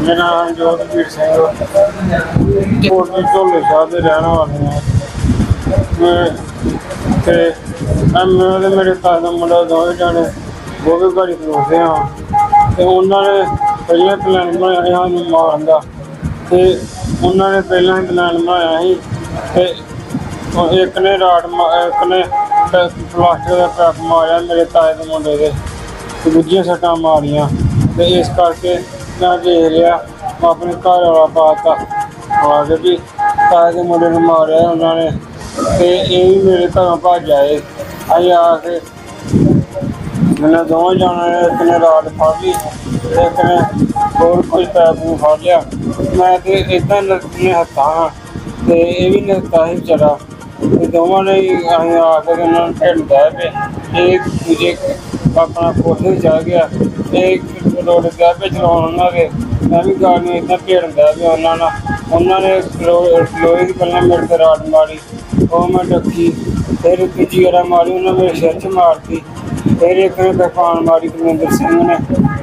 ਮੇਰਾ ਨਾਮ ਜੋਤਵੀਰ ਸਿੰਘ ਕੋਟਲੀ ਢੋਲੇ ਸਾਹਿਬ ਦੇ ਰਹਿਣ ਵਾਲੇ ਹਾਂ ਮੈਂ ਤੇ ਐਮ ਦੇ ਮੇਰੇ ਤਾਏ ਦਾ ਮੁੰਡਾ ਦੋਵੇਂ ਜਾਣੇ ਉਹ ਵੀ ਘੜੀ ਖਲੋਤੇ ਆ। ਤੇ ਉਹਨਾਂ ਨੇ ਪਹਿਲਾਂ ਪਲਾਨ ਬਣਾਇਆ ਸਾਨੂੰ ਮਾਰਨ ਦਾ। ਤੇ ਉਹਨਾਂ ਨੇ ਪਹਿਲਾਂ ਹੀ ਪਲਾਨ ਬਣਾਇਆ ਸੀ। ਤੇ ਇੱਕ ਨੇ ਰਾਡ ਮਾ- ਇੱਕ ਨੇ ਪਲਾਸਟਿਕ ਦਾ ਪੈਪ ਮਾਰਿਆ ਮੇਰੇ ਤਾਏ ਦੇ ਮੁੰਡੇ ਦੇ। ਤੇ ਦੂਜੀਆਂ ਸੱਟਾਂ ਮਾਰੀਆਂ। ਤੇ ਇਸ ਕਰਕੇ ਮੈਂ ਦੇਖ ਲਿਆ, ਮੈਂ ਆਪਣੇ ਘਰ ਵਾਲਾ ਪਾਤਾ। ਆ ਕੇ ਵੀ ਤਾਏ ਦੇ ਮੁੰਡੇ ਨੂੰ ਮਾਰਿਆ ਉਹਨਾਂ ਨੇ ਤੇ ਇਹ ਵੀ ਮੇਰੇ ਘਰੋਂ ਭੱਜ ਆਏ। ਅਸੀਂ ਆ ਕੇ ਮੈਨੂੰ ਦੋਵਾਂ ਜਾਣਾਂ ਨੇ ਇੱਕ ਨੇ ਰਾਡ ਫੜ ਲਈ ਤੇ ਇੱਕ ਨੇ ਹੋਰ ਕੋਈ ਪੈਪ ਨੂੰ ਫੜ ਲਿਆ। ਮੈਂ ਤੇ ਇਦਾਂ ਨੇ ਹੱਥਾਂ ਹਾਂ ਤੇ ਇਹ ਵੀ ਨਤਾ ਹੀ ਵਿਚਾਰਾ। ਤੇ ਦੋਵਾਂ ਨੇ ਹੀ ਅਸੀਂ ਆ ਕੇ ਉਹਨਾਂ ਨੂੰ ਢਿੱਲ ਪਏ ਇਹ ਦੂਜੇ ਆਪਣਾ ਕੋਠੇ ਤੇ ਗਿਆ ਇਹ ਰੋਡ ਤੇ ਪੇ ਉਹਨਾਂ ਦੇ ਮੈਂ ਵੀ ਗਾੜੀ ਨੂੰ ਇਦਾਂ ਢੇੜਦਾ ਵੀ ਉਹਨਾਂ ਨਾਲ। ਉਹਨਾਂ ਨੇ ਲੋਹੇ ਦੀ ਪਹਿਲਾਂ ਮੇਰੇ ਤੇ ਰਾਡ ਮਾਰੀ, ਉਹ ਮੈਂ ਡੱਕੀ, ਫਿਰ ਦੂਜੀ ਵਾਰ ਮਾਰੀ, ਉਹਨਾਂ ਮੇਰੇ ਸਿਰ 'ਚ ਮਾਰਤੀ। ਫਿਰ ਇੱਕ ਨੇ ਕਿਰਪਾਨ ਮਾਰੀ ਕੁਲਵਿੰਦਰ ਸਿੰਘ ਨੇ।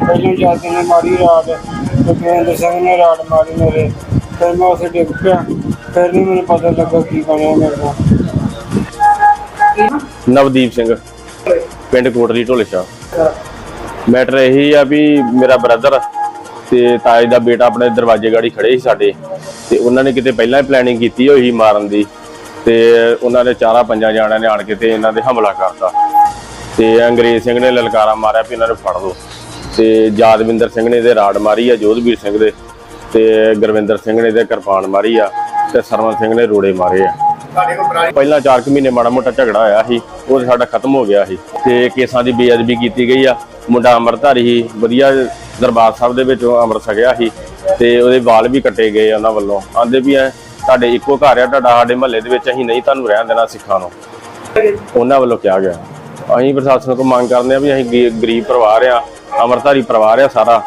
ਪਹਿਲਾਂ ਜਾਂਦੇ ਨੇ ਮਾਰੀ ਰਾਡ ਕੁਲਵਿੰਦਰ ਸਿੰਘ ਨੇ ਰਾਡ ਮਾਰੀ ਮੇਰੇ। ਫਿਰ ਮੈਂ ਉਸੇ ਡਿੱਗ ਪਿਆ। ਫਿਰ ਨਹੀਂ ਮੈਨੂੰ ਪਤਾ ਲੱਗਾ ਕੀ ਬਣਿਆ ਮੇਰੇ ਨਾਲ। ਨਵਦੀਪ ਸਿੰਘ। ਪਿੰਡ ਕੋਟਲੀ ਢੋਲੇਸ਼ਾ ਮੈਟਰ ਇਹੀ ਆ ਵੀ ਮੇਰਾ ਬ੍ਰਦਰ ਤੇ ਤਾਏ ਦਾ ਬੇਟਾ ਆਪਣੇ ਦਰਵਾਜ਼ੇ ਗਾੜੀ ਖੜੇ ਸੀ ਸਾਡੇ ਤੇ ਉਹਨਾਂ ਨੇ ਕਿਤੇ ਪਹਿਲਾਂ ਹੀ ਪਲੈਨਿੰਗ ਕੀਤੀ ਹੋਈ ਸੀ ਮਾਰਨ ਦੀ ਤੇ ਉਹਨਾਂ ਨੇ ਚਾਰਾਂ ਪੰਜਾਂ ਜਾਣਿਆਂ ਨੇ ਆਣ ਕੇ ਤੇ ਇਹਨਾਂ ਦੇ ਹਮਲਾ ਕਰਤਾ। ਤੇ ਅੰਗਰੇਜ਼ ਸਿੰਘ ਨੇ ਲਲਕਾਰਾ ਮਾਰਿਆ ਵੀ ਇਹਨਾਂ ਨੂੰ ਫੜ ਲਓ। ਤੇ ਯਾਦਵਿੰਦਰ ਸਿੰਘ ਨੇ ਇਹਦੇ ਰਾੜ ਮਾਰੀ ਆ, ਜੋਧਵੀਰ ਸਿੰਘ ਦੇ ਤੇ ਗੁਰਵਿੰਦਰ ਸਿੰਘ ਨੇ ਇਹਦੇ ਕਿਰਪਾਨ ਮਾਰੀ ਆ ਤੇ ਸਰਵਨ ਸਿੰਘ ਨੇ ਰੋੜੇ ਮਾਰੇ ਆ। ਪਹਿਲਾਂ 4 ਕੁ ਮਹੀਨੇ ਮਾੜਾ ਮੋਟਾ ਝਗੜਾ ਹੋਇਆ ਸੀ ਉਹ ਸਾਡਾ ਖਤਮ ਹੋ ਗਿਆ ਸੀ। ਤੇ ਕੇਸਾਂ ਦੀ ਬੇਅਦਬੀ ਕੀਤੀ ਗਈ ਆ। ਮੁੰਡਾ ਅੰਮ੍ਰਿਤਧਾਰੀ ਸੀ ਵਧੀਆ ਦਰਬਾਰ ਸਾਹਿਬ ਦੇ ਵਿੱਚ ਉਹ ਅੰਮ੍ਰਿਤ ਛਕਿਆ ਸੀ ਤੇ ਉਹਦੇ ਵਾਲ ਵੀ ਕੱਟੇ ਗਏ ਉਹਨਾਂ ਵੱਲੋਂ। ਆਂਦੇ ਵੀ ਐ ਤੁਹਾਡੇ ਇੱਕੋ ਘਰ ਆ ਤੁਹਾਡਾ ਸਾਡੇ ਮਹੱਲੇ ਦੇ ਵਿੱਚ ਅਸੀਂ ਨਹੀਂ ਤੁਹਾਨੂੰ ਰਹਿਣ ਦੇਣਾ ਸਿੱਖਾਂ ਨੂੰ। ਉਹਨਾਂ ਵੱਲੋਂ ਕਿਹਾ ਗਿਆ। ਅਸੀਂ ਪ੍ਰਸ਼ਾਸਨ ਕੋਲ ਮੰਗ ਕਰਦੇ ਆ ਵੀ ਅਸੀਂ ਗਰੀਬ ਪਰਿਵਾਰ ਆ ਅੰਮ੍ਰਿਤਧਾਰੀ ਪਰਿਵਾਰ ਆ ਸਾਰਾ।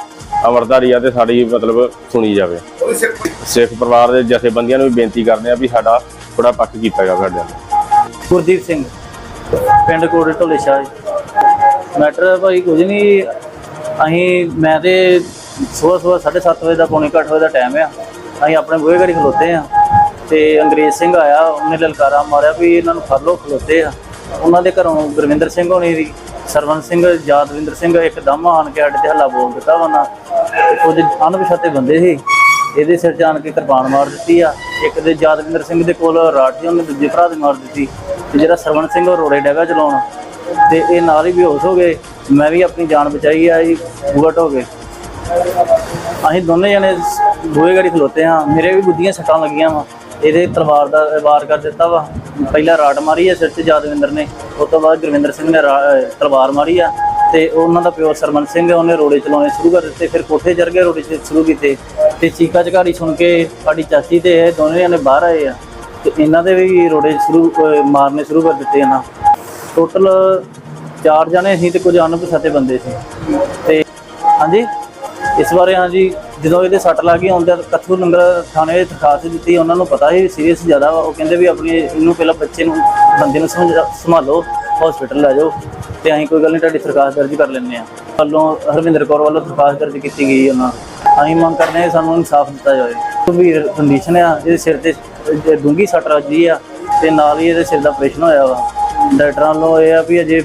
ਅੰਮ੍ਰਿਤਧਾਰੀ ਆ ਤੇ ਸਾਡੀ ਮਤਲਬ ਸੁਣੀ ਜਾਵੇ। ਸਿੱਖ ਪਰਿਵਾਰ ਦੇ ਜਥੇਬੰਦੀਆਂ ਨੂੰ ਵੀ ਬੇਨਤੀ ਕਰਦੇ ਆ ਵੀ ਸਾਡਾ ਥੋੜਾ ਪੱਕ ਕੀਤਾ ਜਾਵੇ ਸਾਡੇ। ਨਾਲ ਗੁਰਦੀਪ ਸਿੰਘ, ਪਿੰਡ ਕੋੜੇ ਢੋਲੇ ਸ਼ਾਹ ਜੀ। ਮੈਟਰ ਭਾਈ, ਕੁਝ ਨਹੀਂ ਅਸੀਂ, ਮੈਂ ਤੇ ਸਵੇਰ ਸਵੇਰ 7:30 ਵਜੇ ਦਾ, ਪੌਣੇ ਕੁ ਅੱਠ ਵਜੇ ਦਾ ਟਾਈਮ ਆ। ਅਸੀਂ ਆਪਣੇ ਬੂਹੇ ਘੜੀ ਖਲੋਤੇ ਆ। ਤੇ ਅੰਗਰੇਜ਼ ਸਿੰਘ ਆਇਆ, ਉਹਨੇ ਲਲਕਾਰਾ ਮਾਰਿਆ ਵੀ ਇਹਨਾਂ ਨੂੰ ਫੜ ਲਓ, ਖਲੋਤੇ ਆ। ਉਹਨਾਂ ਦੇ ਘਰੋਂ ਗੁਰਵਿੰਦਰ ਸਿੰਘ ਹੋਣੀ ਦੀ ਸਰਵਨ ਸਿੰਘ, ਯਾਦਵਿੰਦਰ ਸਿੰਘ, ਇੱਕਦਮ ਆਣ ਕੇ ਸਾਡੇ ਤੇ ਹੱਲਾ ਬੋਲ ਦਿੱਤਾ ਵਨਾ ਕੁਝ ਅਣਪਛਾਤੇ ਬੰਦੇ ਸੀ। ਇਹਦੇ ਸਿਰ ਜਾਣ ਕੇ ਕਿਰਪਾਨ ਮਾਰ ਦਿੱਤੀ ਆ। ਇੱਕ ਦੇ ਯਾਦਵਿੰਦਰ ਸਿੰਘ ਦੇ ਕੋਲ ਰਾਠੀ, ਉਹਨੇ ਦੂਜੇ ਭਰਾ ਦੇ ਮਾਰ ਦਿੱਤੀ। ਤੇ ਜਿਹੜਾ ਸਰਵਣ ਸਿੰਘ ਉਹ ਰੋੜੇ ਡੈਗਾ ਚਲਾਉਣ। ਤੇ ਇਹ ਨਾਲ ਹੀ ਬੇਹੋਸ਼ ਹੋ ਗਏ। ਮੈਂ ਵੀ ਆਪਣੀ ਜਾਨ ਬਚਾਈ ਆ ਜੀ ਬੁਗਟ ਹੋ ਗਏ। ਅਸੀਂ ਦੋਨੇ ਜਣੇ ਬੂਹੇ ਗੜੀ ਖਲੋਤੇ ਹਾਂ। ਮੇਰੇ ਵੀ ਬੁੱਧੀਆਂ ਸੱਟਾਂ ਲੱਗੀਆਂ ਵਾ। ਇਹਦੇ ਤਲਵਾਰ ਦਾ ਵਾਰ ਕਰ ਦਿੱਤਾ ਵਾ। ਪਹਿਲਾਂ ਰਾਟ ਮਾਰੀ ਆ ਸਿਰ 'ਚ ਯਾਦਵਿੰਦਰ ਨੇ। ਉਸ ਤੋਂ ਬਾਅਦ ਗੁਰਵਿੰਦਰ ਸਿੰਘ ਨੇ ਰਾ- ਤਲਵਾਰ ਮਾਰੀ ਆ। ਤੇ ਉਹਨਾਂ ਦਾ ਪਿਓ ਸਰਮਨ ਸਿੰਘ ਉਹਨੇ ਰੋੜੇ ਚਲਾਉਣੇ ਸ਼ੁਰੂ ਕਰ ਦਿੱਤੇ, ਫਿਰ ਕੋਠੇ ਚੜ ਕੇ ਰੋੜੇ ਚ ਸ਼ੁਰੂ ਕੀਤੇ। ਤੇ ਚੀਕਾ ਚਕਾੜੀ ਸੁਣ ਕੇ ਸਾਡੀ ਚਾਚੀ ਤੇ ਇਹ ਦੋਨੇ ਜਣੇ ਬਾਹਰ ਆਏ ਆ। ਤੇ ਇਹਨਾਂ ਦੇ ਵੀ ਰੋੜੇ ਸ਼ੁਰੂ ਮਾਰਨੇ ਸ਼ੁਰੂ ਕਰ ਦਿੱਤੇ ਇਹਨਾਂ। ਟੋਟਲ ਚਾਰ ਜਣੇ ਸੀ ਤੇ ਕੁਝ ਅਣਪਛਾਤੇ ਬੰਦੇ ਸੀ। ਤੇ ਹਾਂਜੀ, ਇਸ ਬਾਰੇ ਹਾਂਜੀ, ਜਦੋਂ ਇਹਦੇ ਸੱਟ ਲੱਗ ਗਈ ਆਉਂਦੇ ਕੱਥੂ ਨੰਗਲ ਥਾਣੇ ਵਿੱਚ ਦਰਖਾਸਤ ਦਿੱਤੀ। ਉਹਨਾਂ ਨੂੰ ਪਤਾ ਸੀ ਸੀਰੀਅਸ ਜ਼ਿਆਦਾ ਵਾ। ਉਹ ਕਹਿੰਦੇ ਵੀ ਆਪਣੀ, ਇਹਨੂੰ ਪਹਿਲਾਂ ਬੱਚੇ ਨੂੰ, ਬੰਦੇ ਨੂੰ ਸਮਝਾ- ਸੰਭਾਲੋ ਹਸਪੀਟਲ ਲੈ ਜਾਓ। ਤੇ ਅਸੀਂ ਕੋਈ ਗੱਲ ਨਹੀਂ ਤੁਹਾਡੀ ਦਰਖਾਸਤ ਦਰਜ ਕਰ ਲੈਂਦੇ ਆ ਵੱਲੋਂ ਹਰਵਿੰਦਰ ਕੌਰ ਵੱਲੋਂ ਦਰਖਾਸਤ ਦਰਜ ਕੀਤੀ ਗਈ ਉਹਨਾਂ ਅਸੀਂ ਮੰਗ ਕਰਦੇ ਹਾਂ ਕਿ ਸਾਨੂੰ ਇਨਸਾਫ ਦਿੱਤਾ ਜਾਵੇ। ਗੰਭੀਰ ਕੰਡੀਸ਼ਨ ਆ ਇਹਦੇ ਸਿਰ ਤੇ ਡੂੰਗੀ ਸੱਟ ਵੱਜੀ ਆ ਤੇ ਨਾਲ ਹੀ ਇਹਦੇ ਸਿਰ ਦਾ ਆਪਰੇਸ਼ਨ ਹੋਇਆ ਵਾ। ਡਾਕਟਰਾਂ ਵੱਲੋਂ ਇਹ ਆ ਵੀ ਅਜੇ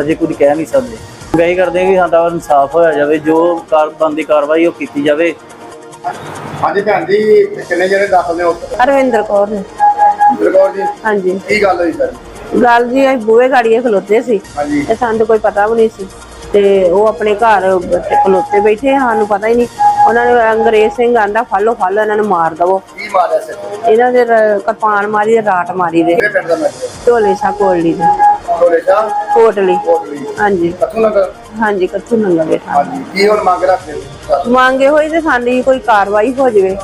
ਅਜੇ ਕੁਝ ਕਹਿ ਨਹੀਂ ਸਕਦੇ। ਗਾਈ ਕਰਦੇ ਕਿ ਸਾਡਾ ਇਨਸਾਫ ਹੋਇਆ ਜਾਵੇ ਜੋ ਕਾਰ ਬੰਦੀ ਕਾਰਵਾਈ ਉਹ ਕੀਤੀ ਜਾਵੇ। ਹਾਂਜੀ ਭੈਣ ਜੀ ਕਿੰਨੇ ਜਿਹੜੇ ਦਾਖਲ ਨੇ ਉੱਥੇ ਅਰਵਿੰਦਰ ਕੌਰ ਨੇ। ਗੁਰਗੌਰ ਜੀ ਹਾਂਜੀ। ਕੀ ਗੱਲ ਹੋਈ ਸਰ? ਗੱਲ ਜੀ ਅਸੀਂ ਬੂਹੇ ਗਾੜੀਏ ਖਲੋਤੇ ਸੀ ਹਾਂਜੀ। ਤੇ ਸਾਨੂੰ ਤਾਂ ਕੋਈ ਪਤਾ ਵੀ ਨਹੀਂ ਸੀ। ਤੇ ਉਹ ਆਪਣੇ ਘਰ ਬੱਚੇ ਖਲੋਤੇ ਬੈਠੇ ਸਾਨੂੰ ਪਤਾ ਹੀ ਨਹੀਂ। ਉਹਨਾਂ ਨੇ ਅੰਗਰੇਜ਼ ਸਿੰਘ ਆਂਦਾ ਫਾਲੋ ਫਾਲੋ ਇਹਨਾਂ ਨੂੰ ਮਾਰ ਦਵੋ। ਕੀ ਮਾਰਿਆ ਸਿਰ ਤੇ? ਇਹਨਾਂ ਦੇ ਰ- ਕਿਰਪਾਨ ਮਾਰੀ ਤੇ ਰਾਟ ਮਾਰੀ ਦੇ। ਕਿਹੜੇ ਪਿੰਡ ਦਾ ਮੈਟਰ ਢੋਲੇ ਸਾ ਕੋਲੀ ਦੇ। ਕੋਲੇ ਸ਼ਾਹ? ਕੋਟਲੀ। ਕੋਟਲੀ। ਹਾਂਜੀ। ਕਥੂ ਨਗਰ ਹਾਂਜੀ ਕੱਥੂ ਨੰਗਾ ਬੈਠਾ ਹਾਂਜੀ ਕੀ ਹੁਣ ਮੰਗ ਰੱਖਦੇ ਹੋ? ਮੰਗੇ ਹੋਈ ਤੇ ਸਾਡੀ ਕੋਈ ਕਾਰਵਾਈ ਹੋ ਜਾਵੇ।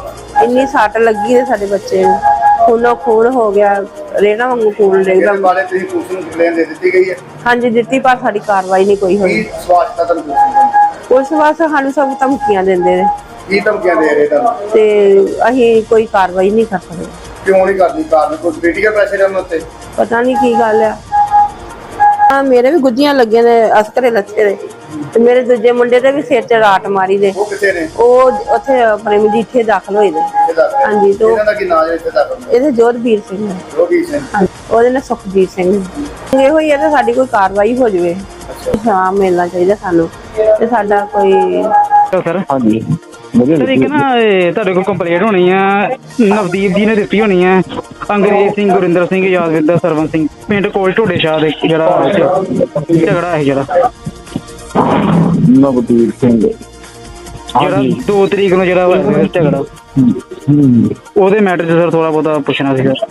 ਇੰਨੀ ਸੱਟ ਲੱਗੀ ਤੇ ਸਾਡੇ ਬੱਚੇ ਨੂੰ। ਖੂਨੋ ਖੂਨ ਹੋ ਗਿਆ ਰੇਣਾ ਵਾਂਗੂ ਡਿੱਗਦਾ ਇਹਦੇ ਬਾਰੇ ਤੁਸੀਂ ਪੁਲਿਸ ਨੂੰ ਕੰਪਲੇਨ ਦੇ ਦਿੱਤੀ ਗਈ ਹੈ। ਹਾਂਜੀ ਦਿੱਤੀ ਪਰ ਸਾਡੀ ਕਾਰਵਾਈ ਨਹੀਂ ਕੋਈ ਹੋਈ। ਕੀ ਤੁਹਾਨੂੰ ਉਸ ਵਾਸਤੇ ਸਾਨੂੰ ਸਭ ਧਮਕੀਆਂ ਦਿੰਦੇ ਨੇ। ਕੀ ਧਮਕੀਆਂ ਦੇ ਰਹੇ ਤੁਹਾਨੂੰ? ਤੇ ਅਸੀਂ ਕੋਈ ਕਾਰਵਾਈ ਨਹੀਂ ਕਰ ਸਕਦੇ। ਕਿਉਂ ਨਹੀਂ ਕਰਦੀ ਕਾਰਨ? ਕੋਈ ਪੋਲੀਟੀਕਲ ਪ੍ਰੈਸ਼ਰ ਹੈ ਉਹਨਾਂ ਉੱਤੇ? ਪਤਾ ਨਹੀਂ ਕੀ ਗੱਲ ਆ। ਆ ਮੇਰੇ ਵੀ ਗੁੱਜੀਆਂ ਲੱਗੀਆਂ ਨੇ ਅਸਕਰੇ ਲੱਥੇ ਦੇ ਤੇ ਮੇਰੇ ਦੂਜੇ ਮੁੰਡੇ ਦੇ ਵੀ ਸਿਰ 'ਚ ਰਾਟ ਮਾਰੀ ਦੇ। ਉਹ ਕਿੱਥੇ ਨੇ? ਉਹ ਉੱਥੇ ਆਪਣੇ ਮਜੀਠੇ ਦਾਖਲ ਹੋਏ ਰਹੇ ਹਾਂਜੀ ਤੇ ਇਹਨਾਂ ਦਾ ਕੀ ਨਾਮ ਹੈ ਇੱਥੇ ਦਾਖਲ ਇਹਦੇ ਜੋਧਬੀਰ ਸਿੰਘ ਰੋਗੀ ਸਿੰਘ। ਉਹਦੇ ਨਾਲ ਸੁਖਜੀਤ ਸਿੰਘ। ਇਹੋ ਹੀ ਹੈ ਤੇ ਸਾਡੀ ਕੋਈ ਕਾਰਵਾਈ ਹੋ ਜਾਵੇ। ਹਾਂ ਮਿਲਣਾ ਚਾਹੀਦਾ ਸਾਨੂੰ। ਤੇ ਸਾਡਾ ਕੋਈ ਸਰ। ਹਾਂਜੀ। ਸਰ ਇੱਕ ਨਾ ਇਹ ਤੁਹਾਡੇ ਕੋਲ ਕੰਪਲੇਂਟ ਹੋਣੀ ਆ। ਨਵਦੀਪ ਜੀ ਨੇ ਦਿੱਤੀ ਹੋਣੀ ਆ। ਅੰਗਰੇਜ਼ ਸਿੰਘ ਗੁਰਿੰਦਰ ਸਿੰਘ ਯਾਦਵਿੰਦਰ ਸਰਵਨ ਸਿੰਘ। ਪਿੰਡ ਕੋਲ ਢੋਡੇ ਸ਼ਾਹ ਦੇ ਜਿਹੜਾ ਝਗੜਾ ਹੈ ਜਿਹੜਾ। ਨਵਦੀਪ ਸਿੰਘ। ਜਿਹੜਾ 2 ਤਰੀਕ ਨੂੰ ਜਿਹੜਾ ਹੋਇਆ ਸੀ ਝਗੜਾ। ਹੂੰ ਉਹਦੇ ਮੈਟਰ 'ਚ ਸਰ ਥੋੜਾ ਬਹੁਤਾ ਪੁੱਛਣਾ ਸੀ ਸਰ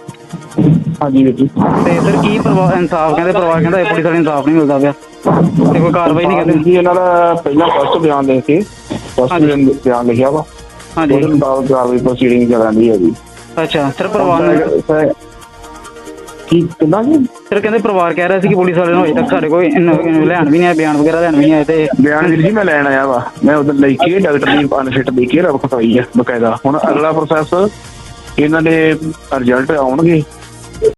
ਹਾਂਜੀ ਵੀਰ ਜੀ। ਤੇ ਸਰ ਕੀ ਪਰਿਵਾਰ ਇਨਸਾਫ ਕਹਿੰਦੇ ਪਰਿਵਾਰ ਕਹਿੰਦਾ ਇਹ ਪੁਲਿਸ ਵਾਲੇ ਇਨਸਾਫ ਨਹੀਂ ਮਿਲਦਾ ਪਿਆ। ਤੇ ਕੋਈ ਕਾਰਵਾਈ ਨਹੀਂ ਕਰਦੇ। ਜੀ ਇਹਨਾਂ ਦਾ ਪਹਿਲਾਂ ਫਸਟ ਬਿਆਨ ਦੇ ਕੇ ਫਸਟ। ਬਿਆਨ ਲਿਖਿਆ ਵਾ। ਹਾਂਜੀ। ਉਹਦੇ ਮੁਤਾਬਕ ਕਾਰਵਾਈ ਪ੍ਰੋਸੀਡਿੰਗ ਚੱਲਣ ਦੀ ਹੈ ਜੀ ਅੱਛਾ ਸਰ ਪਰਿਵਾਰ ਨੂੰ ਕੀ ਕਿੰਨਾ ਜੀ ਸਰ ਕਹਿੰਦੇ ਪਰਿਵਾਰ ਕਹਿ ਰਿਹਾ ਸੀ ਕਿ ਪੁਲਿਸ ਵਾਲੇ ਨੂੰ ਅਜੇ ਤੱਕ ਸਾਡੇ ਕੋਲ ਲੈਣ ਵੀ ਨਹੀਂ ਆਏ, ਬਿਆਨ ਵਗੈਰਾ ਲੈਣ ਵੀ ਨਹੀਂ ਆਏ ਤੇ ਬਿਆਨ ਵੀਰ ਜੀ ਮੈਂ ਲੈਣ ਆਇਆ ਵਾ। ਮੈਂ ਉਧਰ ਲੈ ਕੇ, ਡਾਕਟਰ ਦੀ ਅਨਫਿਟ ਦੇ ਕੇ ਰਬ ਖਵਾਈ ਆ ਬਕਾਇਦਾ। ਹੁਣ ਅਗਲਾ ਪ੍ਰੋਸੈਸ ਇਹਨਾਂ ਦੇ ਰਿਜ਼ਲਟ ਆਉਣਗੇ।